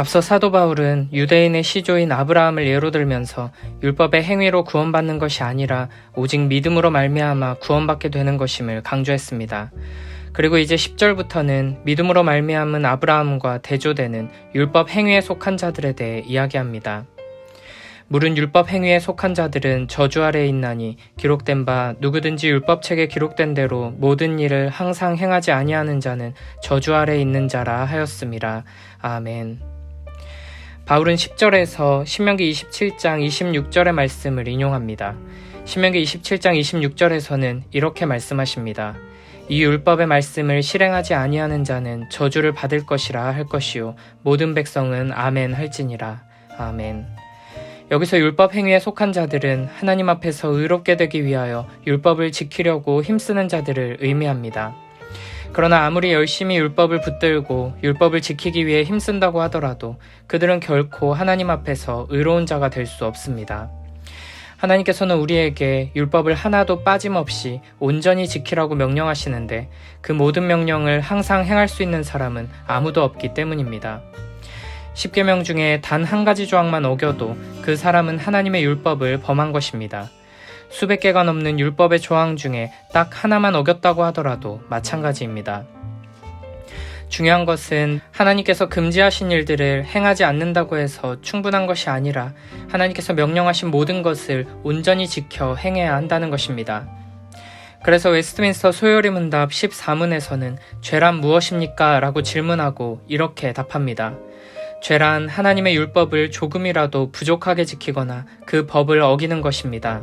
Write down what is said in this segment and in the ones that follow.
앞서 사도 바울은 유대인의 시조인 아브라함을 예로 들면서 율법의 행위로 구원받는 것이 아니라 오직 믿음으로 말미암아 구원받게 되는 것임을 강조했습니다. 그리고 이제 10절부터는 믿음으로 말미암은 아브라함과 대조되는 율법 행위에 속한 자들에 대해 이야기합니다. 물은 율법 행위에 속한 자들은 저주 아래에 있나니 기록된 바 누구든지 율법책에 기록된 대로 모든 일을 항상 행하지 아니하는 자는 저주 아래에 있는 자라 하였음이라. 아멘. 바울은 10절에서 신명기 27장 26절의 말씀을 인용합니다. 신명기 27장 26절에서는 이렇게 말씀하십니다. 이 율법의 말씀을 실행하지 아니하는 자는 저주를 받을 것이라 할 것이요 모든 백성은 아멘 할지니라. 아멘. 여기서 율법 행위에 속한 자들은 하나님 앞에서 의롭게 되기 위하여 율법을 지키려고 힘쓰는 자들을 의미합니다. 그러나 아무리 열심히 율법을 붙들고 율법을 지키기 위해 힘쓴다고 하더라도 그들은 결코 하나님 앞에서 의로운 자가 될 수 없습니다. 하나님께서는 우리에게 율법을 하나도 빠짐없이 온전히 지키라고 명령하시는데 그 모든 명령을 항상 행할 수 있는 사람은 아무도 없기 때문입니다. 10계명 중에 단 한 가지 조항만 어겨도 그 사람은 하나님의 율법을 범한 것입니다. 수백 개가 넘는 율법의 조항 중에 딱 하나만 어겼다고 하더라도 마찬가지입니다. 중요한 것은 하나님께서 금지하신 일들을 행하지 않는다고 해서 충분한 것이 아니라 하나님께서 명령하신 모든 것을 온전히 지켜 행해야 한다는 것입니다. 그래서 웨스트민스터 소요리 문답 14문에서는 죄란 무엇입니까? 라고 질문하고 이렇게 답합니다. 죄란 하나님의 율법을 조금이라도 부족하게 지키거나 그 법을 어기는 것입니다.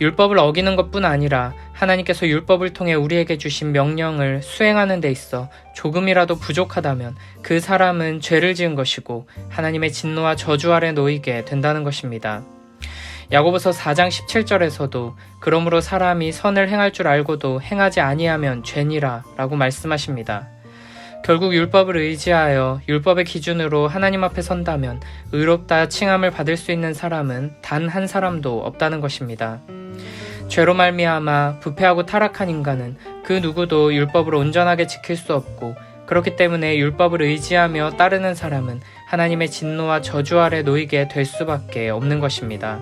율법을 어기는 것뿐 아니라 하나님께서 율법을 통해 우리에게 주신 명령을 수행하는 데 있어 조금이라도 부족하다면 그 사람은 죄를 지은 것이고 하나님의 진노와 저주 아래 놓이게 된다는 것입니다. 야고보서 4장 17절에서도 그러므로 사람이 선을 행할 줄 알고도 행하지 아니하면 죄니라 라고 말씀하십니다. 결국 율법을 의지하여 율법의 기준으로 하나님 앞에 선다면 의롭다 칭함을 받을 수 있는 사람은 단 한 사람도 없다는 것입니다. 죄로 말미암아 부패하고 타락한 인간은 그 누구도 율법을 온전하게 지킬 수 없고 그렇기 때문에 율법을 의지하며 따르는 사람은 하나님의 진노와 저주 아래 놓이게 될 수밖에 없는 것입니다.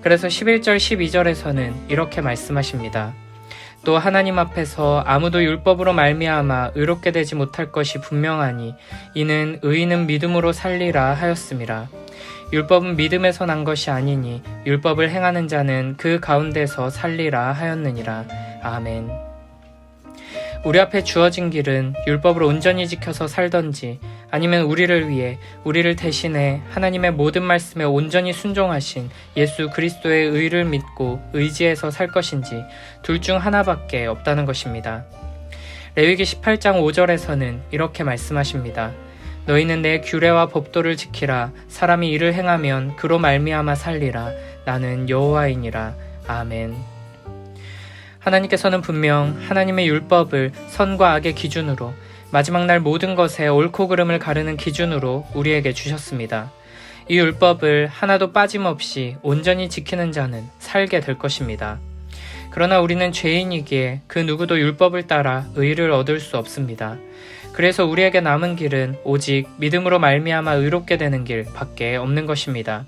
그래서 11절 12절에서는 이렇게 말씀하십니다. 또 하나님 앞에서 아무도 율법으로 말미암아 의롭게 되지 못할 것이 분명하니 이는 의인은 믿음으로 살리라 하였음이라. 율법은 믿음에서 난 것이 아니니 율법을 행하는 자는 그 가운데서 살리라 하였느니라. 아멘. 우리 앞에 주어진 길은 율법을 온전히 지켜서 살던지 아니면 우리를 위해 우리를 대신해 하나님의 모든 말씀에 온전히 순종하신 예수 그리스도의 의를 믿고 의지해서 살 것인지 둘 중 하나밖에 없다는 것입니다. 레위기 18장 5절에서는 이렇게 말씀하십니다. 너희는 내 규례와 법도를 지키라 사람이 이를 행하면 그로 말미암아 살리라 나는 여호와이니라 아멘. 하나님께서는 분명 하나님의 율법을 선과 악의 기준으로 마지막 날 모든 것에 옳고 그름을 가르는 기준으로 우리에게 주셨습니다. 이 율법을 하나도 빠짐없이 온전히 지키는 자는 살게 될 것입니다. 그러나 우리는 죄인이기에 그 누구도 율법을 따라 의를 얻을 수 없습니다. 그래서 우리에게 남은 길은 오직 믿음으로 말미암아 의롭게 되는 길 밖에 없는 것입니다.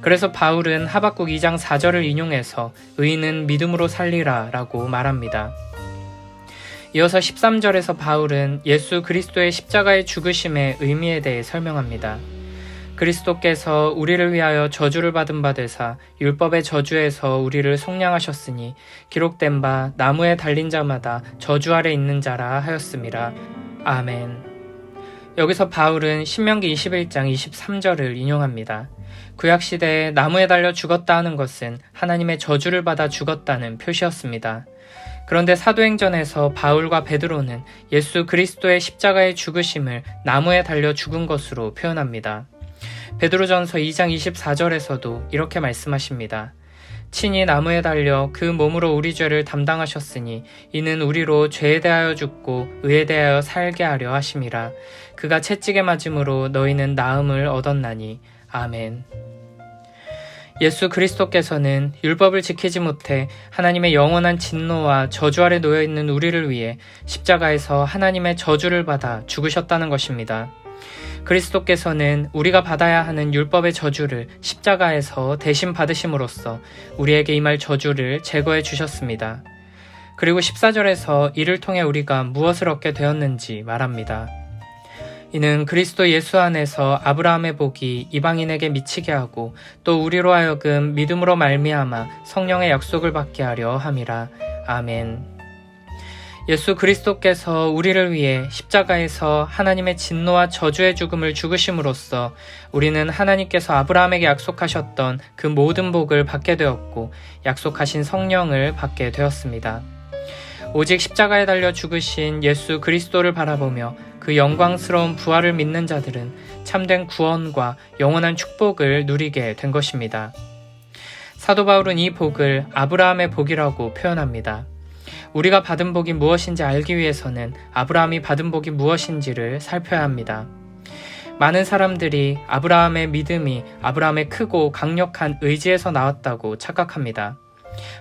그래서 바울은 하박국 2장 4절을 인용해서 의인은 믿음으로 살리라 라고 말합니다. 이어서 13절에서 바울은 예수 그리스도의 십자가의 죽으심의 의미에 대해 설명합니다. 그리스도께서 우리를 위하여 저주를 받은 바 되사 율법의 저주에서 우리를 속량하셨으니 기록된 바 나무에 달린 자마다 저주 아래 있는 자라 하였음이라. 아멘. 여기서 바울은 신명기 21장 23절을 인용합니다. 구약 시대에 나무에 달려 죽었다 하는 것은 하나님의 저주를 받아 죽었다는 표시였습니다. 그런데 사도행전에서 바울과 베드로는 예수 그리스도의 십자가의 죽으심을 나무에 달려 죽은 것으로 표현합니다. 베드로전서 2장 24절에서도 이렇게 말씀하십니다. 친히 나무에 달려 그 몸으로 우리 죄를 담당하셨으니 이는 우리로 죄에 대하여 죽고 의에 대하여 살게 하려 하심이라 그가 채찍에 맞음으로 너희는 나음을 얻었나니 아멘. 예수 그리스도께서는 율법을 지키지 못해 하나님의 영원한 진노와 저주 아래 놓여 있는 우리를 위해 십자가에서 하나님의 저주를 받아 죽으셨다는 것입니다. 그리스도께서는 우리가 받아야 하는 율법의 저주를 십자가에서 대신 받으심으로써 우리에게 임할 저주를 제거해 주셨습니다. 그리고 14절에서 이를 통해 우리가 무엇을 얻게 되었는지 말합니다. 이는 그리스도 예수 안에서 아브라함의 복이 이방인에게 미치게 하고 또 우리로 하여금 믿음으로 말미암아 성령의 약속을 받게 하려 함이라. 아멘. 예수 그리스도께서 우리를 위해 십자가에서 하나님의 진노와 저주의 죽음을 죽으심으로써 우리는 하나님께서 아브라함에게 약속하셨던 그 모든 복을 받게 되었고 약속하신 성령을 받게 되었습니다. 오직 십자가에 달려 죽으신 예수 그리스도를 바라보며 그 영광스러운 부활을 믿는 자들은 참된 구원과 영원한 축복을 누리게 된 것입니다. 사도 바울은 이 복을 아브라함의 복이라고 표현합니다. 우리가 받은 복이 무엇인지 알기 위해서는 아브라함이 받은 복이 무엇인지를 살펴야 합니다. 많은 사람들이 아브라함의 믿음이 아브라함의 크고 강력한 의지에서 나왔다고 착각합니다.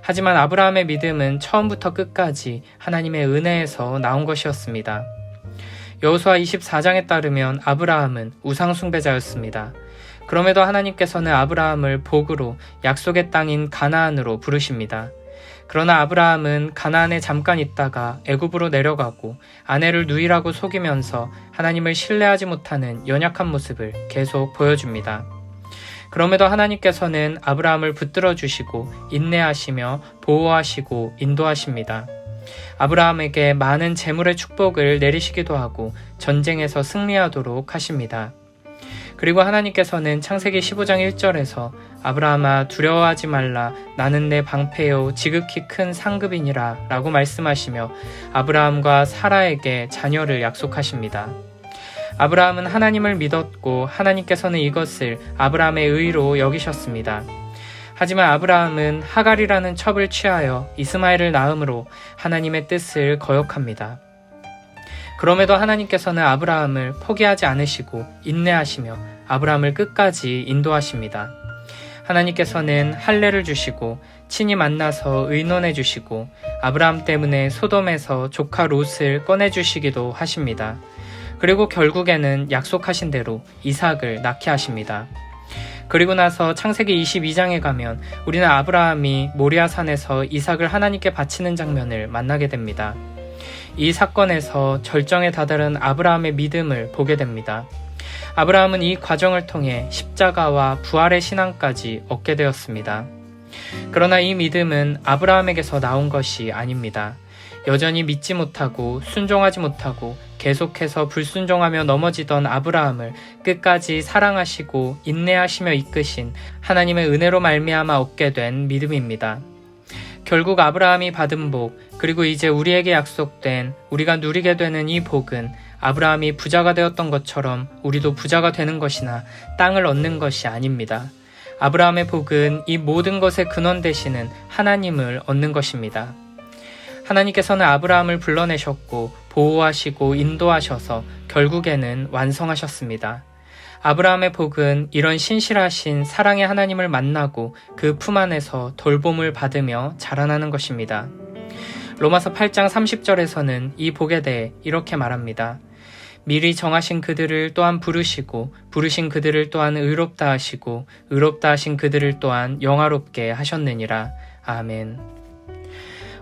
하지만 아브라함의 믿음은 처음부터 끝까지 하나님의 은혜에서 나온 것이었습니다. 여호수아 24장에 따르면 아브라함은 우상숭배자였습니다. 그럼에도 하나님께서는 아브라함을 복으로 약속의 땅인 가나안으로 부르십니다. 그러나 아브라함은 가나안에 잠깐 있다가 애굽으로 내려가고 아내를 누이라고 속이면서 하나님을 신뢰하지 못하는 연약한 모습을 계속 보여줍니다. 그럼에도 하나님께서는 아브라함을 붙들어 주시고 인내하시며 보호하시고 인도하십니다. 아브라함에게 많은 재물의 축복을 내리시기도 하고 전쟁에서 승리하도록 하십니다. 그리고 하나님께서는 창세기 15장 1절에서 아브라함아 두려워하지 말라 나는 내 방패요 지극히 큰 상급이니라 라고 말씀하시며 아브라함과 사라에게 자녀를 약속하십니다. 아브라함은 하나님을 믿었고 하나님께서는 이것을 아브라함의 의로 여기셨습니다. 하지만 아브라함은 하갈이라는 첩을 취하여 이스마엘을 낳음으로 하나님의 뜻을 거역합니다. 그럼에도 하나님께서는 아브라함을 포기하지 않으시고 인내하시며 아브라함을 끝까지 인도하십니다. 하나님께서는 할례를 주시고 친히 만나서 의논해 주시고 아브라함 때문에 소돔에서 조카 롯을 꺼내 주시기도 하십니다. 그리고 결국에는 약속하신 대로 이삭을 낳게 하십니다. 그리고 나서 창세기 22장에 가면 우리는 아브라함이 모리아 산에서 이삭을 하나님께 바치는 장면을 만나게 됩니다. 이 사건에서 절정에 다다른 아브라함의 믿음을 보게 됩니다. 아브라함은 이 과정을 통해 십자가와 부활의 신앙까지 얻게 되었습니다. 그러나 이 믿음은 아브라함에게서 나온 것이 아닙니다. 여전히 믿지 못하고 순종하지 못하고 계속해서 불순종하며 넘어지던 아브라함을 끝까지 사랑하시고 인내하시며 이끄신 하나님의 은혜로 말미암아 얻게 된 믿음입니다. 결국 아브라함이 받은 복, 그리고 이제 우리에게 약속된 우리가 누리게 되는 이 복은 아브라함이 부자가 되었던 것처럼 우리도 부자가 되는 것이나 땅을 얻는 것이 아닙니다. 아브라함의 복은 이 모든 것의 근원 되시는 하나님을 얻는 것입니다. 하나님께서는 아브라함을 불러내셨고 보호하시고 인도하셔서 결국에는 완성하셨습니다. 아브라함의 복은 이런 신실하신 사랑의 하나님을 만나고 그 품 안에서 돌봄을 받으며 자라나는 것입니다. 로마서 8장 30절에서는 이 복에 대해 이렇게 말합니다. 미리 정하신 그들을 또한 부르시고 부르신 그들을 또한 의롭다 하시고 의롭다 하신 그들을 또한 영화롭게 하셨느니라. 아멘.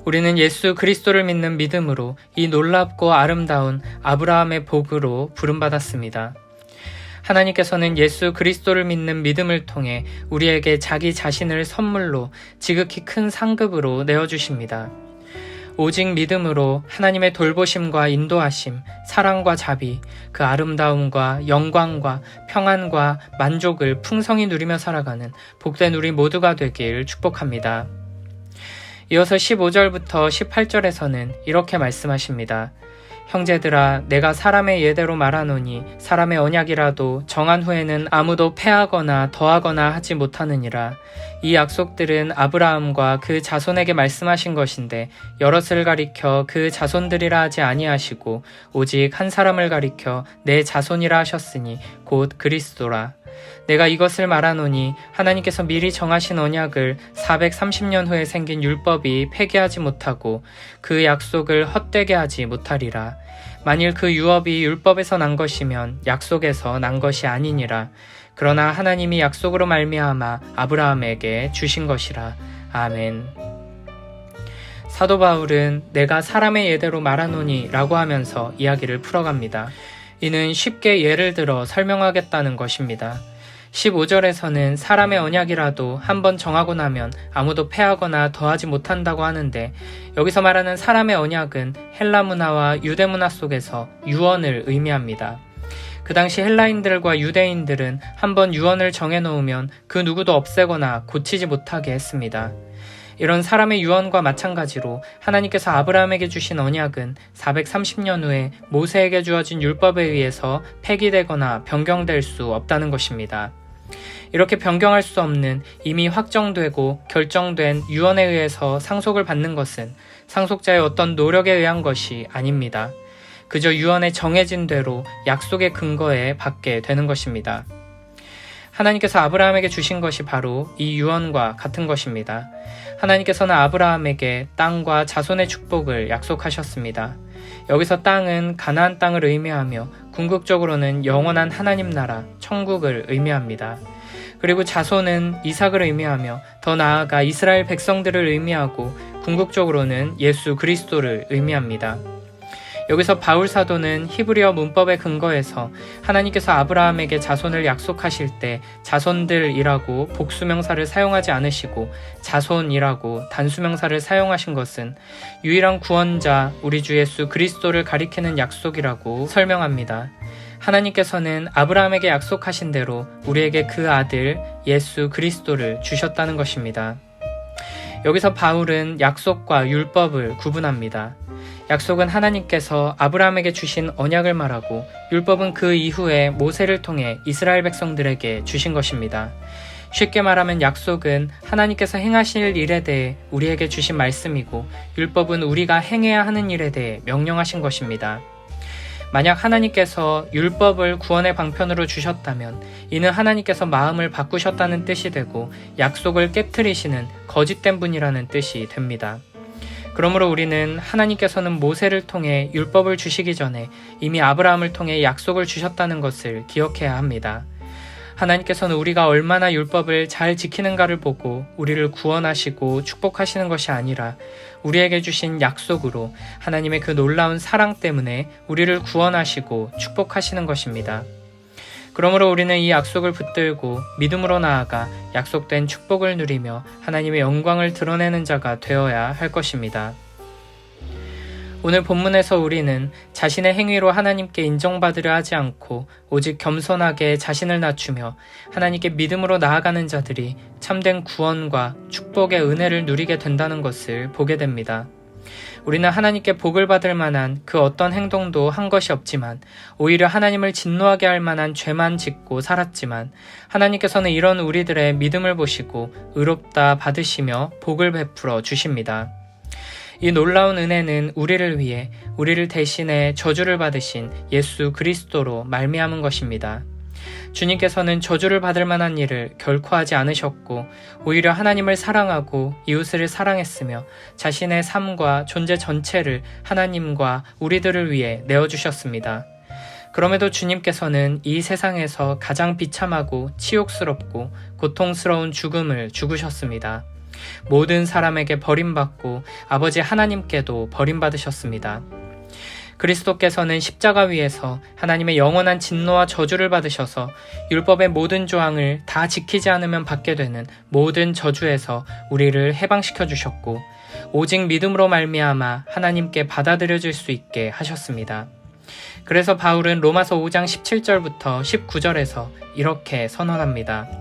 우리는 예수 그리스도를 믿는 믿음으로 이 놀랍고 아름다운 아브라함의 복으로 부름받았습니다. 하나님께서는 예수 그리스도를 믿는 믿음을 통해 우리에게 자기 자신을 선물로 지극히 큰 상급으로 내어주십니다. 오직 믿음으로 하나님의 돌보심과 인도하심, 사랑과 자비, 그 아름다움과 영광과 평안과 만족을 풍성히 누리며 살아가는 복된 우리 모두가 되길 축복합니다. 이어서 15절부터 18절에서는 이렇게 말씀하십니다. 형제들아 내가 사람의 예대로 말하노니 사람의 언약이라도 정한 후에는 아무도 패하거나 더하거나 하지 못하느니라. 이 약속들은 아브라함과 그 자손에게 말씀하신 것인데 여럿을 가리켜 그 자손들이라 하지 아니하시고 오직 한 사람을 가리켜 내 자손이라 하셨으니 곧 그리스도라 내가 이것을 말하노니 하나님께서 미리 정하신 언약을 430년 후에 생긴 율법이 폐기하지 못하고 그 약속을 헛되게 하지 못하리라. 만일 그 유업이 율법에서 난 것이면 약속에서 난 것이 아니니라. 그러나 하나님이 약속으로 말미암아 아브라함에게 주신 것이라. 아멘. 사도 바울은 내가 사람의 예대로 말하노니 라고 하면서 이야기를 풀어갑니다. 이는 쉽게 예를 들어 설명하겠다는 것입니다. 15절에서는 사람의 언약이라도 한번 정하고 나면 아무도 패하거나 더하지 못한다고 하는데 여기서 말하는 사람의 언약은 헬라 문화와 유대 문화 속에서 유언을 의미합니다. 그 당시 헬라인들과 유대인들은 한번 유언을 정해놓으면 그 누구도 없애거나 고치지 못하게 했습니다. 이런 사람의 유언과 마찬가지로 하나님께서 아브라함에게 주신 언약은 430년 후에 모세에게 주어진 율법에 의해서 폐기되거나 변경될 수 없다는 것입니다. 이렇게 변경할 수 없는 이미 확정되고 결정된 유언에 의해서 상속을 받는 것은 상속자의 어떤 노력에 의한 것이 아닙니다. 그저 유언에 정해진 대로 약속의 근거에 받게 되는 것입니다. 하나님께서 아브라함에게 주신 것이 바로 이 유언과 같은 것입니다. 하나님께서는 아브라함에게 땅과 자손의 축복을 약속하셨습니다. 여기서 땅은 가나안 땅을 의미하며 궁극적으로는 영원한 하나님 나라, 천국을 의미합니다. 그리고 자손은 이삭을 의미하며 더 나아가 이스라엘 백성들을 의미하고 궁극적으로는 예수 그리스도를 의미합니다. 여기서 바울 사도는 히브리어 문법의 근거에서 하나님께서 아브라함에게 자손을 약속하실 때 자손들이라고 복수명사를 사용하지 않으시고 자손이라고 단수명사를 사용하신 것은 유일한 구원자 우리 주 예수 그리스도를 가리키는 약속이라고 설명합니다. 하나님께서는 아브라함에게 약속하신 대로 우리에게 그 아들 예수 그리스도를 주셨다는 것입니다. 여기서 바울은 약속과 율법을 구분합니다. 약속은 하나님께서 아브라함에게 주신 언약을 말하고 율법은 그 이후에 모세를 통해 이스라엘 백성들에게 주신 것입니다. 쉽게 말하면 약속은 하나님께서 행하실 일에 대해 우리에게 주신 말씀이고 율법은 우리가 행해야 하는 일에 대해 명령하신 것입니다. 만약 하나님께서 율법을 구원의 방편으로 주셨다면 이는 하나님께서 마음을 바꾸셨다는 뜻이 되고 약속을 깨뜨리시는 거짓된 분이라는 뜻이 됩니다. 그러므로 우리는 하나님께서는 모세를 통해 율법을 주시기 전에 이미 아브라함을 통해 약속을 주셨다는 것을 기억해야 합니다. 하나님께서는 우리가 얼마나 율법을 잘 지키는가를 보고 우리를 구원하시고 축복하시는 것이 아니라 우리에게 주신 약속으로 하나님의 그 놀라운 사랑 때문에 우리를 구원하시고 축복하시는 것입니다. 그러므로 우리는 이 약속을 붙들고 믿음으로 나아가 약속된 축복을 누리며 하나님의 영광을 드러내는 자가 되어야 할 것입니다. 오늘 본문에서 우리는 자신의 행위로 하나님께 인정받으려 하지 않고 오직 겸손하게 자신을 낮추며 하나님께 믿음으로 나아가는 자들이 참된 구원과 축복의 은혜를 누리게 된다는 것을 보게 됩니다. 우리는 하나님께 복을 받을 만한 그 어떤 행동도 한 것이 없지만 오히려 하나님을 진노하게 할 만한 죄만 짓고 살았지만 하나님께서는 이런 우리들의 믿음을 보시고 의롭다 받으시며 복을 베풀어 주십니다. 이 놀라운 은혜는 우리를 위해 우리를 대신해 저주를 받으신 예수 그리스도로 말미암은 것입니다. 주님께서는 저주를 받을 만한 일을 결코 하지 않으셨고 오히려 하나님을 사랑하고 이웃을 사랑했으며 자신의 삶과 존재 전체를 하나님과 우리들을 위해 내어주셨습니다. 그럼에도 주님께서는 이 세상에서 가장 비참하고 치욕스럽고 고통스러운 죽음을 죽으셨습니다. 모든 사람에게 버림받고 아버지 하나님께도 버림받으셨습니다. 그리스도께서는 십자가 위에서 하나님의 영원한 진노와 저주를 받으셔서 율법의 모든 조항을 다 지키지 않으면 받게 되는 모든 저주에서 우리를 해방시켜 주셨고 오직 믿음으로 말미암아 하나님께 받아들여질 수 있게 하셨습니다. 그래서 바울은 로마서 5장 17절부터 19절에서 이렇게 선언합니다.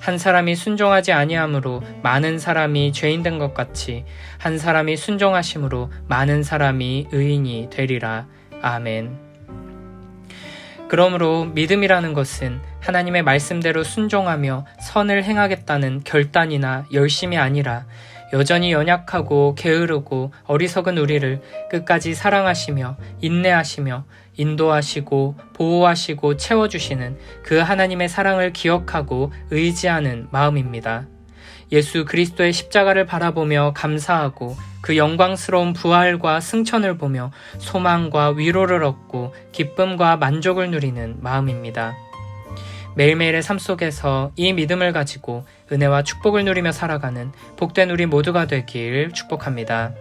한 사람이 순종하지 아니함으로 많은 사람이 죄인 된 것 같이 한 사람이 순종하심으로 많은 사람이 의인이 되리라. 아멘. 그러므로 믿음이라는 것은 하나님의 말씀대로 순종하며 선을 행하겠다는 결단이나 열심이 아니라 여전히 연약하고 게으르고 어리석은 우리를 끝까지 사랑하시며 인내하시며 인도하시고 보호하시고 채워주시는 그 하나님의 사랑을 기억하고 의지하는 마음입니다. 예수 그리스도의 십자가를 바라보며 감사하고 그 영광스러운 부활과 승천을 보며 소망과 위로를 얻고 기쁨과 만족을 누리는 마음입니다. 매일매일의 삶 속에서 이 믿음을 가지고 은혜와 축복을 누리며 살아가는 복된 우리 모두가 되길 축복합니다.